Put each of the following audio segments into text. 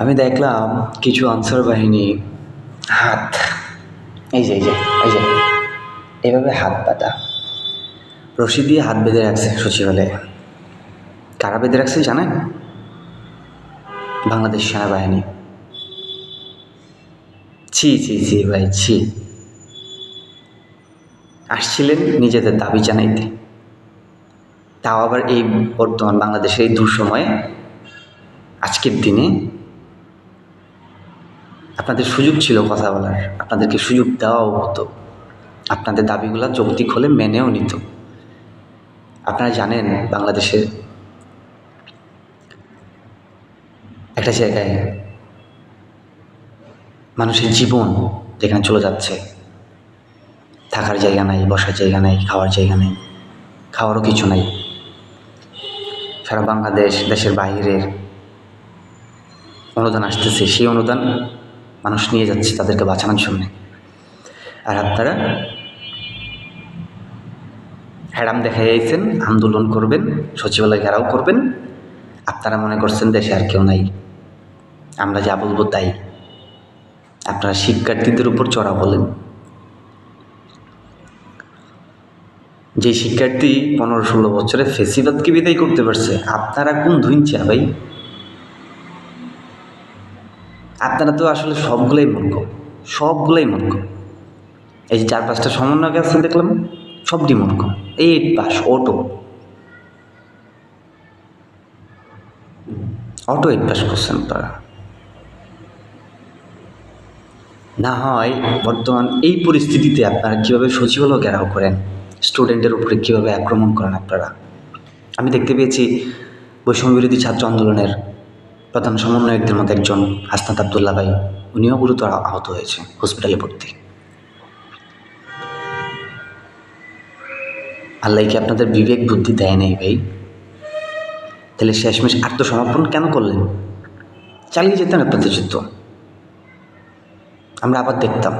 আমি দেখলাম কিছু আনসার বাহিনী হাত, এই যে এই যে এই যে, এভাবে হাত পাতা রশি দিয়ে হাত বেঁধে রাখছে সচিবালয়ে। কারা বেঁধে রাখছে জানেন? বাংলাদেশ সেনাবাহিনী। ছি ছি ছি ভাই, ছি। আসছিলেন নিজেদের দাবি জানাইতে। তাও আবার এই বর্তমান বাংলাদেশের এই দুঃসময়ে, আজকের দিনে আপনাদের সুযোগ ছিল কথা বলার। আপনাদেরকে সুযোগ দেওয়াও হতো। আপনাদের দাবিগুলো যৌক্তিক হলে মেনেও নিত। আপনারা জানেন বাংলাদেশের একটা জায়গায় মানুষের জীবন যেখানে চলে যাচ্ছে, থাকার জায়গা নাই, বসার জায়গা নাই, খাওয়ার জায়গা নেই, খাওয়ারও কিছু নাই। সারা বাংলাদেশ, দেশের বাইরের অনুদান আসতেছে, সেই অনুদান মানুষ নিয়ে যাচ্ছে তাদেরকে বাঁচানোর জন্যে। আর আপনারা হ্যাডাম দেখা যাইছেন আন্দোলন করবেন, সচিবালয় ঘেরাও করবেন। আপনারা মনে করছেন দেশে আর কেউ নাই। আমরা যা বলব তাই। আপনারা শিক্ষার্থীদের উপর চড়া বলেন। যে শিক্ষার্থী পনেরো ষোলো বছরে ফেসিবাদকে বিদায় করতে পারছে, আপনারা কোন ধুইনচা ভাই? আপনারা তো আসলে সবগুলোই মূর্খ সবগুলোই মূর্খ। এই যে চার পাঁচটা সমন্বয়ক আছে দেখলাম, সবটি মূর্খ, এই eight pass auto. Auto eight pass করছেন তারা। না হয় বর্তমান এই পরিস্থিতিতে আপনারা কীভাবে সচিবালয় ঘেরাও করেন স্টুডেন্টের উপরে কীভাবে আক্রমণ করেন আপনারা? আমি দেখতে পেয়েছি বৈষম্য বিরোধী ছাত্র আন্দোলনের প্রধান সমন্বয়কদের মধ্যে একজন হাসনাত আবদুল্লা ভাই, উনিও গুরুতর আহত হয়েছে হসপিটালে ভর্তি। আল্লাহ কি আপনাদের বিবেক, বুদ্ধি দেয় নাই ভাই? তাহলে শেষমেশ আত্মসমর্পণ কেন করলেন? চালিয়ে যেতেন আপনাদের যুদ্ধ। আমরা আবার দেখতাম।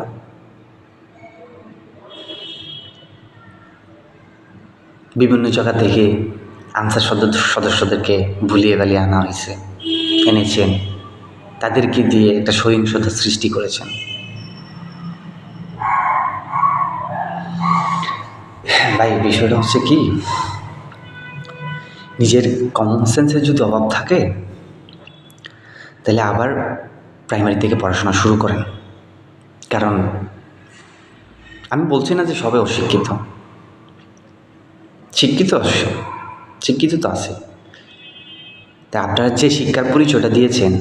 বিভিন্ন জায়গা থেকে আনসার সদস্য সদস্যদেরকে ভুলিয়ে বালিয়ে আনা হয়েছে। এনেছেন, তাদেরকে দিয়ে একটা সহিংসতা সৃষ্টি করেছেন। ভাই, বিষয়টা হচ্ছে কি, নিজের কমন সেন্সের যদি অভাব থাকে, তাহলে আবার প্রাইমারি থেকে পড়াশোনা শুরু করেন। কারণ আমি বলছি না যে সবাই অশিক্ষিত। শিক্ষিত অবশ্য, শিক্ষিত তো আছে। তা আপনারা যে শিক্ষার পরিচয়টা দিয়েছেন,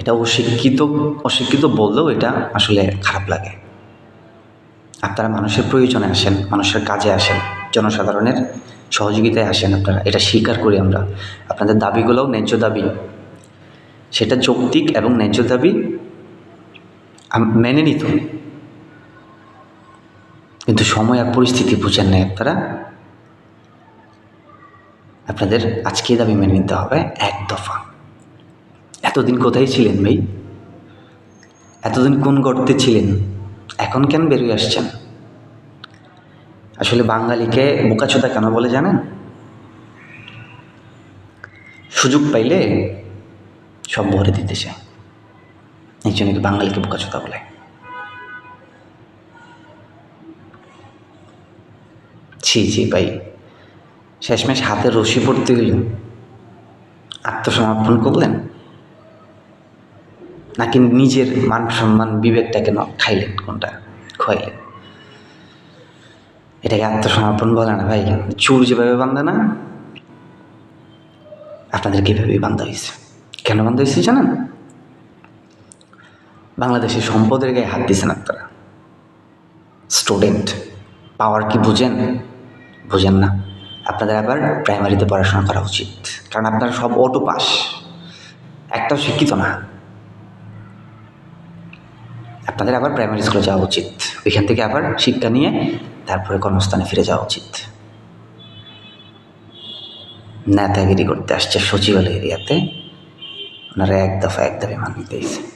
এটা অশিক্ষিত অশিক্ষিত বললেও এটা আসলে খারাপ লাগে। আপনারা মানুষের প্রয়োজনে আসেন, মানুষের কাজে আসেন, জনসাধারণের সহযোগিতায় আসেন আপনারা, এটা স্বীকার করি আমরা। আপনাদের দাবিগুলোও ন্যায্য দাবি। সেটা যৌক্তিক এবং ন্যায্য দাবি মেনে নিত কিন্তু সময় আর পরিস্থিতি বুঝেন নাই আপনারা। আপনাদের আজকে দাবি মেনে নিতে হবে এক দফা। এতদিন কোথায় ছিলেন ভাই? এতদিন কোন গর্তে ছিলেন? এখন কেন বেরিয়ে আসছেন? আসলে বাঙালিকে বোকাচোদা কেন বলে জানেন? সুযোগ পাইলে সব ভরে দিতে চায়। এই জন্য বাঙালিকে বোকাচোদা বলে। ছি ছি, ভাই। শেষমেশ হাতে রশি পড়তে হইল আত্মসমর্পণ করলেন? নাকি নিজের মান সম্মান বিবেকটাকে খাইলেন কোনটা? খোয়াইলেন? এটাকে আত্মসমর্পণ বলে না ভাই। চুর যেভাবে বান্ধা না, আপনাদেরকে এভাবেই বান্ধা হয়েছে। কেন বান্ধা হয়েছে জানেন? বাংলাদেশের সম্পদের গায়ে হাত দিয়েছেন আপনারা। স্টুডেন্ট, পাওয়ার কি বুঝেন? বুঝেন না। আপনাদের আবার প্রাইমারিতে পড়াশোনা করা উচিত। কারণ আপনারা সব অটো পাস একটাও শিক্ষিত না। আপনাদের আবার প্রাইমারি স্কুলে যাওয়া উচিত। ওইখান থেকে আবার শিক্ষা নিয়ে তারপরে কর্মস্থানে ফিরে যাওয়া উচিত। নেতাগিরি করতে আসছে সচিবালয় এরিয়াতে। ওনারা এক দফা এক দাবি মানিয়ে দিয়েছে